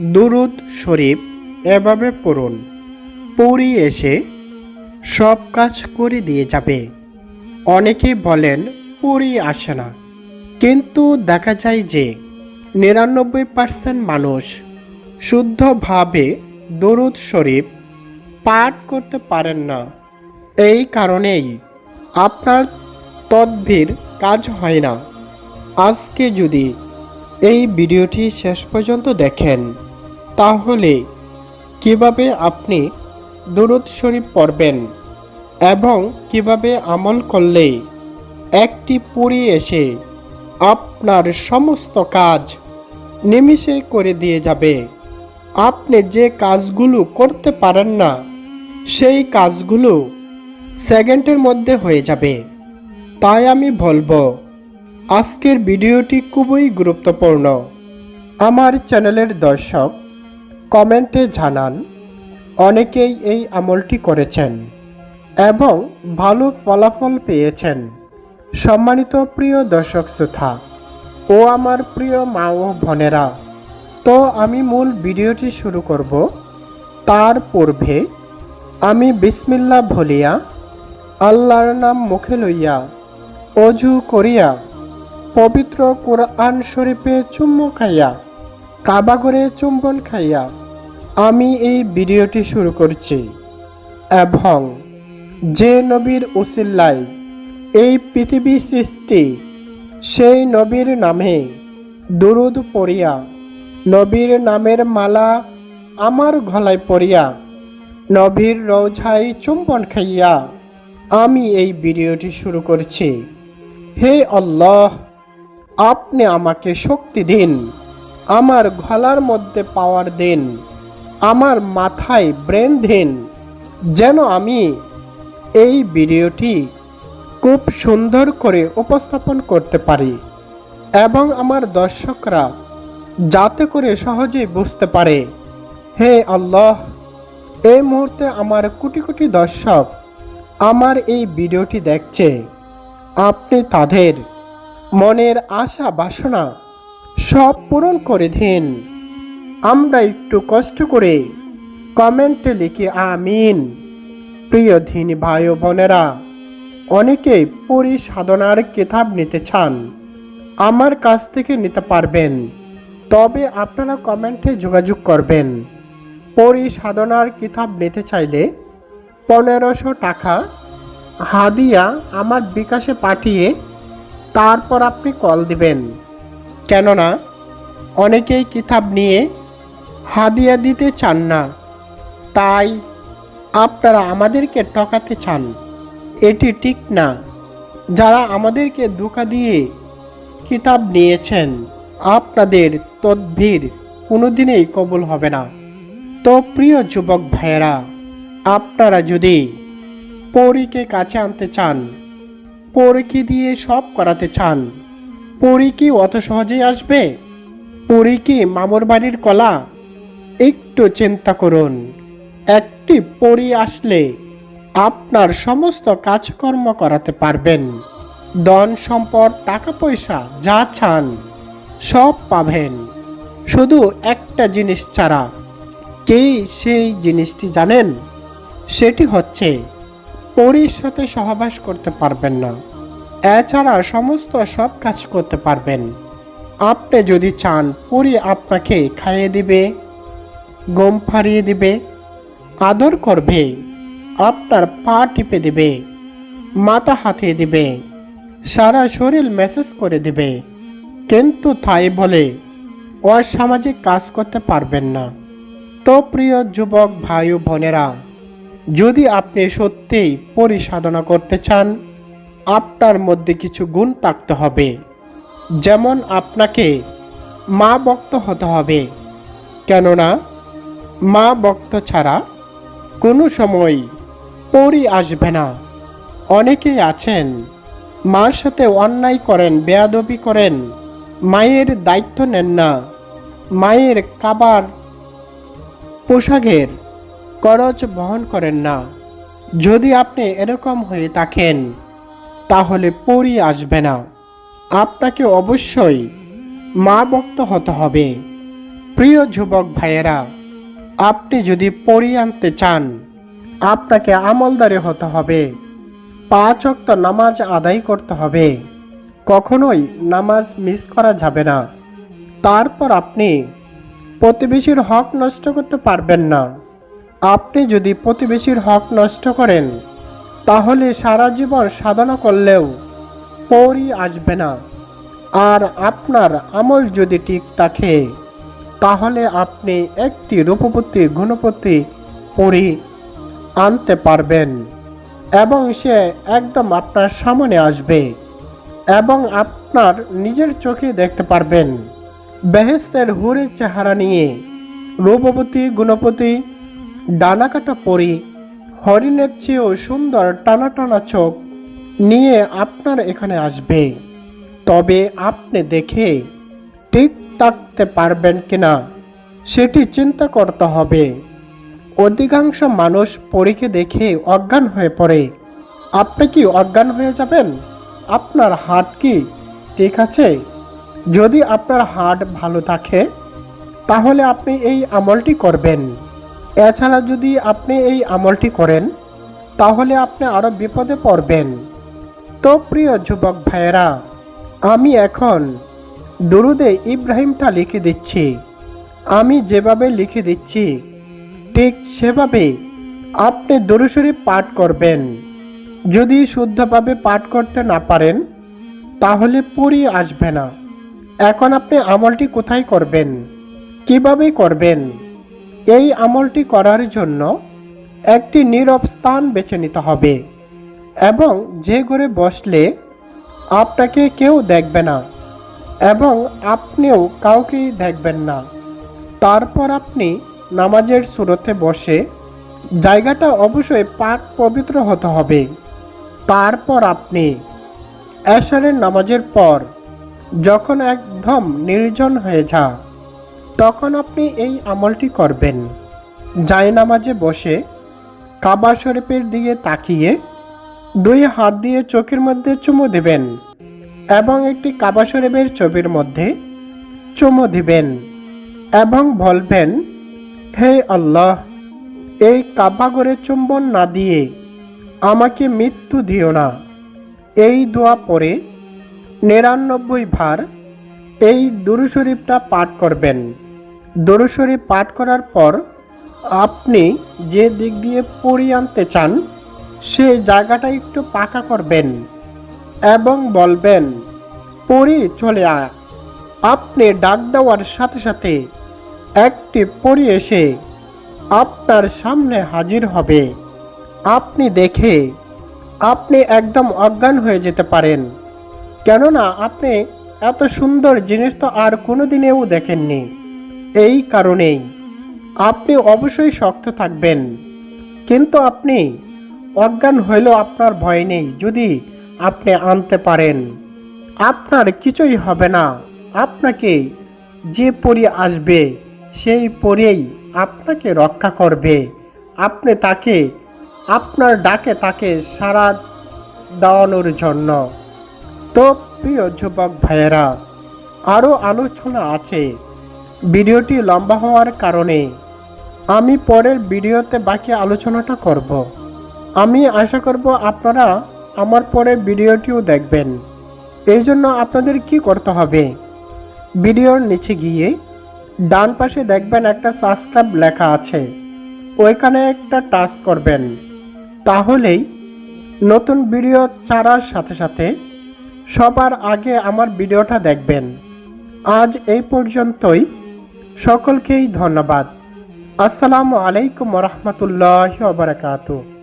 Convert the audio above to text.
দুরুদ শরীফ এভাবে পড়ুন। পড়ি এসে সব কাজ করে দিয়ে যাবে। অনেকে বলেন পড়ি আসে না। কিন্তু দেখা যায় যে নিরানব্বই পার্সেন্ট মানুষ শুদ্ধভাবে দরুদ শরীফ পাঠ করতে পারেন না। এই কারণেই আপনার তদবির কাজ হয় না। আজকে যদি এই ভিডিওটি শেষ পর্যন্ত দেখেন তাহলে কীভাবে আপনি দরুদ শরীফ পড়বেন এবং কীভাবে আমল করলে একটি পুরী এসে আপনার সমস্ত কাজ নিমিষে করে দিয়ে যাবে? আপনি যে কাজগুলো করতে পারেন না, সেই কাজগুলো সেকেন্ডের মধ্যে হয়ে যাবে। তাই আমি বলব, আজকের ভিডিওটি খুবই গুরুত্বপূর্ণ। আমার চ্যানেলের দর্শক কমেন্টে জানান, অনেকেই এই আমলটি করেছেন এবং ভালো ফলাফল পেয়েছেন। সম্মানিত প্রিয় দর্শক শ্রোতা, ও আমার প্রিয় মা ও বোনেরা, তো আমি মূল ভিডিওটি শুরু করব। তার পূর্বে আমি বিসমিল্লা ভলিয়া আল্লাহর নাম মুখে লইয়া অজু করিয়া, পবিত্র কোরআন শরীফে চুম্বন খাইয়া কাবাগরে চুম্বন খাইয়া আমি এই ভিডিওটি শুরু করছি এবং যে নবীর উসিল্লায় এই পৃথিবী সৃষ্টি, সেই নবীর নামে দুরুদ পড়িয়া, নবীর নামের মালা আমার গলায় পড়িয়া, নবীর রৌঝাই চুম্বন খাইয়া আমি এই ভিডিওটি শুরু করছি। হে আল্লাহ, আপনি আমাকে শক্তি দিন, আমার গলার মধ্যে পাওয়ার দিন। আমার মাথায় ব্রেন দিন যেন আমি এই ভিডিওটি খুব সুন্দর করে উপস্থাপন করতে পারি এবং আমার দর্শকরা যাতে করে সহজেই বুঝতে পারে। হে আল্লাহ এই মুহূর্তে আমার কোটি কোটি দর্শক আমার এই ভিডিওটি দেখছে। আপনি তাদের মনের আশা বাসনা সব পূরণ করে দিন। আমরা একটু কষ্ট করে কমেন্টে লিখি, আমিন। প্রিয় ধিনী ভাই বোনেরা অনেকেই পরি সাধনার কিতাব নিতে চান, আমার কাছ থেকে নিতে পারবেন। তবে আপনারা কমেন্টে যোগাযোগ করবেন। পরি সাধনার কিতাব নিতে চাইলে পনেরোশো টাকা হাদিয়া আমার বিকাশে পাঠিয়ে তারপর আপনি কল দিবেন। কেননা, অনেকেই কিতাব নিয়ে হাদিয়া দিতে চান না। তাই আপনারা আমাদেরকে ঠকাতে চান। এটি ঠিক না। যারা আমাদেরকে ধোকা দিয়ে কিতাব নিয়েছেন, আপনাদের তদ্ভির কোনোদিনেই কবুল হবে না। তো প্রিয় যুবক ভাইয়েরা, আপনারা যদি পরীকে কাছে আনতে চান, পরীকে দিয়ে সব করাতে চান পরী কি অত সহজেই আসবে? পরী কি মামুর বাড়ির কলা একটু চিন্তা করুন। একটি পরি আসলে আপনার সমস্ত কাজকর্ম করাতে পারবেন। ধন সম্পদ টাকা পয়সা যা চান সব পাবেন। শুধু একটা জিনিস ছাড়া কে সেই জিনিসটি জানেন? সেটি হচ্ছে পরীর সাথে সহবাস করতে পারবেন না। এছাড়া সমস্ত সব কাজ করতে পারবেন। আপনি যদি চান, পরী আপনাকে খাইয়ে দিবে। গম ফাড়িয়ে দেবে, আদর করবে আপনার পা টিপে দেবে, মাথা হাতিয়ে দেবে, সারা শরীর মেসেজ করে দেবে। কিন্তু তাই বলে, অসামাজিক কাজ করতে পারবেন না। তো প্রিয় যুবক ভাই ও বোনেরা, যদি আপনি সত্যিই পরিসাধনা করতে চান, আপনার মধ্যে কিছু গুণ থাকতে হবে। যেমন আপনাকে মা ভক্ত হতে হবে। কেননা মা বক্ত ছাড়া কোনো সময় পরি আসবে না। অনেকেই আছেন, মার সাথে অন্যায় করেন, বেয়াদবি করেন, মায়ের দায়িত্ব নেন না। মায়ের কাবার পোশাকের খরচ বহন করেন না। যদি আপনি এরকম হয়ে থাকেন, তাহলে পরি আসবে না। আপনাকে অবশ্যই মা ভক্ত হতে হবে। প্রিয় যুবক ভাইয়েরা আপনি যদি পড়ি আনতে চান, আপনাকে আমলদারি হতে হবে। পাঁচ অক্ত নামাজ আদায় করতে হবে। কখনোই নামাজ মিস করা যাবে না। তারপর আপনি প্রতিবেশীর হক নষ্ট করতে পারবেন না। আপনি যদি প্রতিবেশীর হক নষ্ট করেন, তাহলে সারা জীবন সাধনা করলেও পরই আসবে না। আর আপনার আমল যদি ঠিক থাকে তাহলে আপনি একটি রূপপতি গুণপতি পরি আনতে পারবেন এবং সে একদম আপনার সামনে আসবে এবং আপনার নিজের চোখে দেখতে পারবেন। বেহেস্তের হুরের চেহারা নিয়ে রূপবতী গুণপতি ডানাকাটা পরি হরিণের চেয়েও সুন্দর টানা টানা চোখ নিয়ে আপনার এখানে আসবে। তবে আপনি দেখে থাকতে পারবেন কিনা, সেটি চিন্তা করতে হবে। অধিকাংশ মানুষ পরীকে দেখে অজ্ঞান হয়ে পড়ে। আপনি কি অজ্ঞান হয়ে যাবেন? আপনার হার্ট কি ঠিক আছে? যদি আপনার হার্ট ভালো থাকে, তাহলে আপনি এই আমলটি করবেন। এছাড়া যদি আপনি এই আমলটি করেন, তাহলে আপনি আরও বিপদে পড়বেন। তো প্রিয় যুবক ভাইয়েরা, আমি এখন দুরুদে ইব্রাহিমটা লিখে দিচ্ছি। আমি যেভাবে লিখে দিচ্ছি, ঠিক সেভাবে আপনি দরুশরী পাঠ করবেন। যদি শুদ্ধভাবে পাঠ করতে না পারেন, তাহলে পড়ি আসবে না। এখন আপনি আমলটি কোথায় করবেন? কীভাবে করবেন? এই আমলটি করার জন্য একটি নীরব স্থান বেছে নিতে হবে এবং যে ঘরে বসলে আপনাকে কেউ দেখবে না। এবং আপনিও কাউকেই দেখবেন না। তারপর আপনি নামাজের সুরতে বসে জায়গাটা অবশ্যই পাক পবিত্র হতে হবে। তারপর আপনি এশারের নামাজের পর যখন একদম নির্জন হয়ে যা, তখন আপনি এই আমলটি করবেন। জায় নামাজে বসে কাবা শরীফের দিকে তাকিয়ে দুই হাত দিয়ে চোখের মধ্যে চুমু দেবেন। এবং একটি কাবা শরীফের ছবির মধ্যে চুমু দিবেন এবং বলবেন, হে আল্লাহ, এই কাবাগরে চুম্বন না দিয়ে আমাকে মৃত্যু দিও না। এই দোয়া পরে নিরানব্বই ভার এই দুরু শরীফটা পাঠ করবেন। দুরু শরীফ পাঠ করার পর আপনি যে দিক দিয়ে পড়িয়ে আনতে চান, সে জায়গাটা একটু পাকা করবেন। এবং বলবেন পরি চলে আয়। আপনি ডাক দেওয়ার সাথে সাথে একটি পরি এসে আপনার সামনে হাজির হবে। আপনি দেখে আপনি একদম অজ্ঞান হয়ে যেতে পারেন। কেননা আপনি এত সুন্দর জিনিস তো আর কোনো দিনেও দেখেননি। এই কারণেই আপনি অবশ্যই শক্ত থাকবেন। কিন্তু আপনি অজ্ঞান হইলেও আপনার ভয় নেই। যদি আপনি আনতে পারেন। আপনার কিছুই হবে না। আপনাকে যে পরি আসবে, সেই পরেই আপনাকে রক্ষা করবে। আপনি তাকে, আপনার ডাকে তাকে সারা দেওয়ানোর জন্য। তো প্রিয় যুবক ভাইয়েরা, আরও আলোচনা আছে। ভিডিওটি লম্বা হওয়ার কারণে আমি পরের ভিডিওতে বাকি আলোচনাটা করব। আমি আশা করব আপনারা আমার পরে ভিডিওটিও দেখবেন। এই জন্য আপনাদের কি করতে হবে? ভিডিওর নিচে গিয়ে ডান পাশে দেখবেন একটা সাবস্ক্রাইব লেখা আছে। ওইখানে একটা টাচ করবেন। তাহলেই নতুন ভিডিও ছাড়ার সাথে সাথে সবার আগে আমার ভিডিওটা দেখবেন। আজ এই পর্যন্তই। সকলকেই ধন্যবাদ। আসসালামু আলাইকুম রহমতুল্লাহ বারকাতুহ।